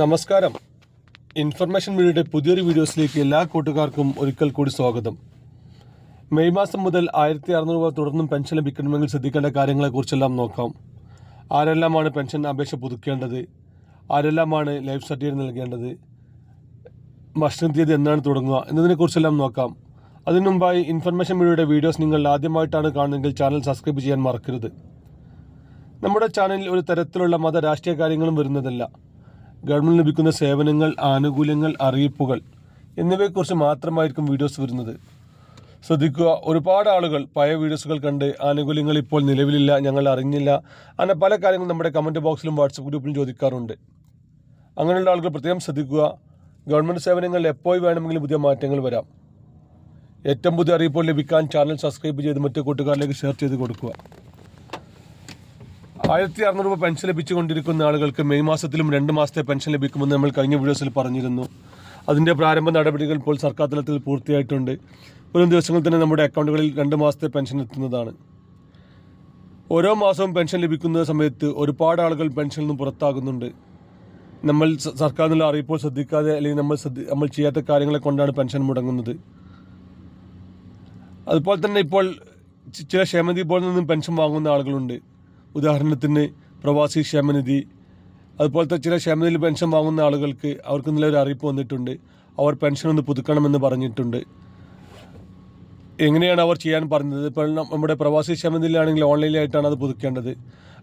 നമസ്കാരം. ഇൻഫർമേഷൻ മീഡിയയുടെ പുതിയൊരു വീഡിയോസിലേക്ക് എല്ലാ കൂട്ടുകാർക്കും ഒരിക്കൽ കൂടി സ്വാഗതം. മെയ് മാസം മുതൽ ആയിരത്തി അറുന്നൂറ് രൂപ തുടർന്നും പെൻഷൻ ലഭിക്കണമെങ്കിൽ ശ്രദ്ധിക്കേണ്ട കാര്യങ്ങളെക്കുറിച്ചെല്ലാം നോക്കാം. ആരെല്ലാമാണ് പെൻഷൻ അപേക്ഷ പുതുക്കേണ്ടത്? ആരെല്ലാമാണ് ലൈഫ് സർട്ടിഫിക്കറ്റ് നൽകേണ്ടത്? ഭക്ഷണ തീയതി എന്നാണ് തുടങ്ങുക എന്നതിനെക്കുറിച്ചെല്ലാം നോക്കാം. അതിനു മുമ്പായി ഇൻഫർമേഷൻ മീഡിയയുടെ വീഡിയോസ് നിങ്ങൾ ആദ്യമായിട്ടാണ് കാണുന്നതെങ്കിൽ ചാനൽ സബ്സ്ക്രൈബ് ചെയ്യാൻ മറക്കരുത്. നമ്മുടെ ചാനലിൽ ഒരു തരത്തിലുള്ള മത രാഷ്ട്രീയ കാര്യങ്ങളും വരുന്നതല്ല. ഗവൺമെന്റ് ലഭിക്കുന്ന സേവനങ്ങൾ ആനുകൂല്യങ്ങൾ അറിയിപ്പുകൾ എന്നിവയെക്കുറിച്ച് മാത്രമായിരിക്കും വീഡിയോസ് വരുന്നത്. ശ്രദ്ധിക്കുക ഒരുപാട് ആളുകൾ പഴയ വീഡിയോസുകൾ കണ്ട് ആനുകൂല്യങ്ങൾ ഇപ്പോൾ നിലവിലില്ല ഞങ്ങൾ അറിഞ്ഞില്ല അങ്ങനെ പല കാര്യങ്ങളും നമ്മുടെ കമന്റ് ബോക്സിലും വാട്സപ്പ് ഗ്രൂപ്പിലും ചോദിക്കാറുണ്ട്. അങ്ങനെയുള്ള ആളുകൾ പ്രത്യേകം ശ്രദ്ധിക്കുക ഗവൺമെന്റ് സേവനങ്ങളിൽ എപ്പോൾ വേണമെങ്കിലും പുതിയ മാറ്റങ്ങൾ വരാം. ഏറ്റവും പുതിയ അറിയിപ്പോൾ ലഭിക്കാൻ ചാനൽ സബ്സ്ക്രൈബ് ചെയ്ത് മറ്റു കൂട്ടുകാരിലേക്ക് ഷെയർ ചെയ്ത് കൊടുക്കുക. ആയിരത്തി അറുന്നൂറ് രൂപ പെൻഷൻ ലഭിച്ചുകൊണ്ടിരിക്കുന്ന ആളുകൾക്ക് മെയ് മാസത്തിലും രണ്ട് മാസത്തെ പെൻഷൻ ലഭിക്കുമെന്ന് നമ്മൾ കഴിഞ്ഞ വീഡിയോസിൽ പറഞ്ഞിരുന്നു. അതിന്റെ പ്രാരംഭ നടപടികൾ ഇപ്പോൾ സർക്കാർ തലത്തിൽ പൂർത്തിയായിട്ടുണ്ട്. വരും ദിവസങ്ങളിൽ തന്നെ നമ്മുടെ അക്കൗണ്ടുകളിൽ രണ്ട് മാസത്തെ പെൻഷൻ എത്തുന്നതാണ്. ഓരോ മാസവും പെൻഷൻ ലഭിക്കുന്ന സമയത്ത് ഒരുപാട് ആളുകൾ പെൻഷനിൽ നിന്ന് പുറത്താകുന്നുണ്ട്. നമ്മൾ സർക്കാർ നിന്നുള്ള അറിയിപ്പോൾ ശ്രദ്ധിക്കാതെ അല്ലെങ്കിൽ നമ്മൾ ശ്രദ്ധി നമ്മൾ ചെയ്യാത്ത കാര്യങ്ങളെ കൊണ്ടാണ് പെൻഷൻ മുടങ്ങുന്നത്. അതുപോലെ തന്നെ ഇപ്പോൾ ചില ക്ഷേമനിധി ബോർഡിൽ നിന്നും പെൻഷൻ വാങ്ങുന്ന ആളുകളുണ്ട്. ഉദാഹരണത്തിന് പ്രവാസി ക്ഷേമനിധി അതുപോലത്തെ ചില ക്ഷേമനിധി പെൻഷൻ വാങ്ങുന്ന ആളുകൾക്ക് അവർക്ക് ഇന്നലെ ഒരു അറിയിപ്പ് വന്നിട്ടുണ്ട്. അവർ പെൻഷൻ ഒന്ന് പുതുക്കണമെന്ന് പറഞ്ഞിട്ടുണ്ട്. എങ്ങനെയാണ് അവർ ചെയ്യാൻ പറഞ്ഞത്? ഇപ്പോൾ നമ്മുടെ പ്രവാസി ക്ഷേമനിധിയിലാണെങ്കിൽ ഓൺലൈനായിട്ടാണ് അത് പുതുക്കേണ്ടത്.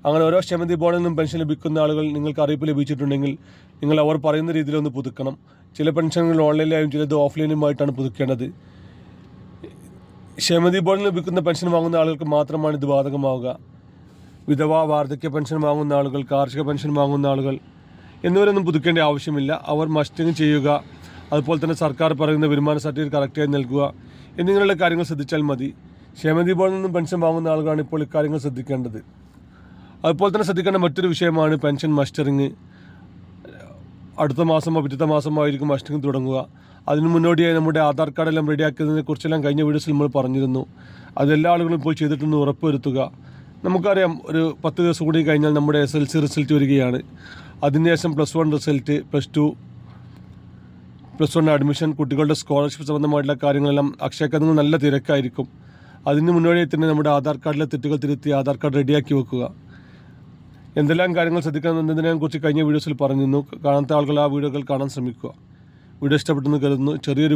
അങ്ങനെ ഓരോ ക്ഷേമനിധി ബോർഡിൽ നിന്നും പെൻഷൻ ലഭിക്കുന്ന ആളുകൾ നിങ്ങൾക്ക് അറിയിപ്പ് ലഭിച്ചിട്ടുണ്ടെങ്കിൽ നിങ്ങൾ അവർ പറയുന്ന രീതിയിൽ ഒന്ന് പുതുക്കണം. ചില പെൻഷനുകൾ ഓൺലൈനിലായും ചിലത് ഓഫ്ലൈനുമായിട്ടാണ് പുതുക്കേണ്ടത്. ക്ഷേമനിധി ബോർഡിൽ ലഭിക്കുന്ന പെൻഷൻ വാങ്ങുന്ന ആളുകൾക്ക് മാത്രമാണ് ഇത് ബാധകമാവുക. വിധവ വാർദ്ധക്യ പെൻഷൻ വാങ്ങുന്ന ആളുകൾ കാർഷിക പെൻഷൻ വാങ്ങുന്ന ആളുകൾ എന്നിവരൊന്നും പുതുക്കേണ്ട ആവശ്യമില്ല. അവർ മസ്റ്റിങ് ചെയ്യുക. അതുപോലെ തന്നെ സർക്കാർ പറയുന്ന വരുമാന സർട്ടിഫിക്കറ്റ് കറക്റ്റായി നൽകുക എന്നിങ്ങനെയുള്ള കാര്യങ്ങൾ ശ്രദ്ധിച്ചാൽ മതി. ക്ഷേമനിധി ബോർഡിൽ നിന്നും പെൻഷൻ വാങ്ങുന്ന ആളുകളാണ് ഇപ്പോൾ ഇക്കാര്യങ്ങൾ ശ്രദ്ധിക്കേണ്ടത്. അതുപോലെ തന്നെ ശ്രദ്ധിക്കേണ്ട മറ്റൊരു വിഷയമാണ് പെൻഷൻ മസ്റ്ററിങ്. അടുത്ത മാസമോ പിറ്റത്തെ മാസമോ ആയിരിക്കും മസ്റ്ററിങ് തുടങ്ങുക. അതിന് മുന്നോടിയായി നമ്മുടെ ആധാർ കാർഡെല്ലാം റെഡിയാക്കിയതിനെ കുറിച്ചെല്ലാം കഴിഞ്ഞ വീഡിയോസിൽ നമ്മൾ പറഞ്ഞിരുന്നു. അതെല്ലാ ആളുകളും ഇപ്പോൾ ചെയ്തിട്ടുണ്ടെന്ന് ഉറപ്പുവരുത്തുക. നമുക്കറിയാം ഒരു പത്ത് ദിവസം കൂടി കഴിഞ്ഞാൽ നമ്മുടെ എസ് എൽ സി റിസൾട്ട് വരികയാണ്. അതിനുശേഷം plus one result plus two plus one admission കുട്ടികളുടെ സ്കോളർഷിപ്പ് സംബന്ധമായിട്ടുള്ള കാര്യങ്ങളെല്ലാം അക്ഷയക്കഥങ്ങൾ നല്ല തിരക്കായിരിക്കും. അതിന് മുന്നോടിയായി തന്നെ നമ്മുടെ ആധാർ കാർഡിലെ തെറ്റുകൾ തിരുത്തി ആധാർ കാർഡ് റെഡിയാക്കി വെക്കുക. എന്തെല്ലാം കാര്യങ്ങൾ ശ്രദ്ധിക്കണം കുറിച്ച് കഴിഞ്ഞ വീഡിയോസിൽ പറഞ്ഞിരുന്നു. കാണാത്ത ആളുകൾ ആ വീഡിയോകൾ കാണാൻ ശ്രമിക്കുക. വീഡിയോ ഇഷ്ടപ്പെട്ടെന്ന് കരുതുന്നു. ചെറിയൊരു